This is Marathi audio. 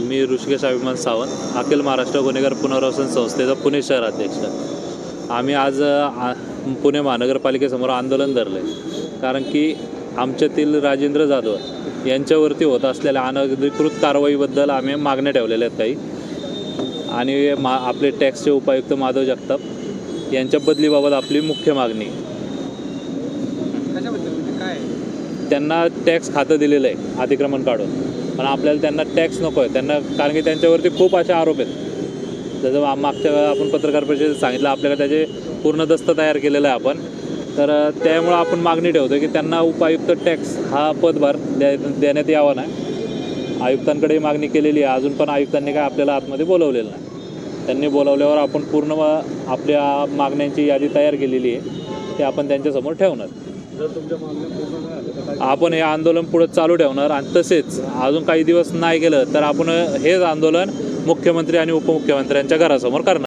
मी ऋषिकेश अभिमान सावंत अखिल महाराष्ट्र गुन्हेगार पुनर्वसन संस्थेचा पुणे शहर अध्यक्ष. आम्ही आज पुणे महानगरपालिकेसमोर आंदोलन धरलं आहे कारण की आमच्यातील राजेंद्र जाधव यांच्यावरती होत असलेल्या अनधिकृत कारवाईबद्दल आम्ही मागण्या ठेवलेल्या आहेत काही. आणि मा आपले टॅक्सचे उपायुक्त माधव जगताप यांच्या बदलीबाबत आपली मुख्य मागणी त्यांना टॅक्स खातं दिलेलं आहे अतिक्रमण काढून. पण आपल्याला त्यांना टॅक्स नको आहे त्यांना कारण की त्यांच्यावरती खूप असे आरोप आहेत. जसं मा- मागच्या वेळा आपण पत्रकार परिषदेत सांगितलं आपल्याकडे त्याचे पूर्ण दस्त तयार केलेलं आहे आपण. तर त्यामुळं आपण मागणी ठेवतो की त्यांना उपायुक्त टॅक्स हा पदभार द्या देण्यात यावा नाही. आयुक्तांकडे मागणी केलेली आहे. अजून पण आयुक्तांनी काय आपल्याला आतमध्ये बोलवलेलं नाही. त्यांनी बोलावल्यावर आपण पूर्ण आपल्या मागण्यांची यादी तयार केलेली आहे ते आपण त्यांच्यासमोर ठेवणार. आपण हे आंदोलन पुढे चालू ठेवणार आणि तसेच अजून काही दिवस नाही केलं तर आपण हेच आंदोलन मुख्यमंत्री आणि उपमुख्यमंत्र्यांच्या घरासमोर करणार.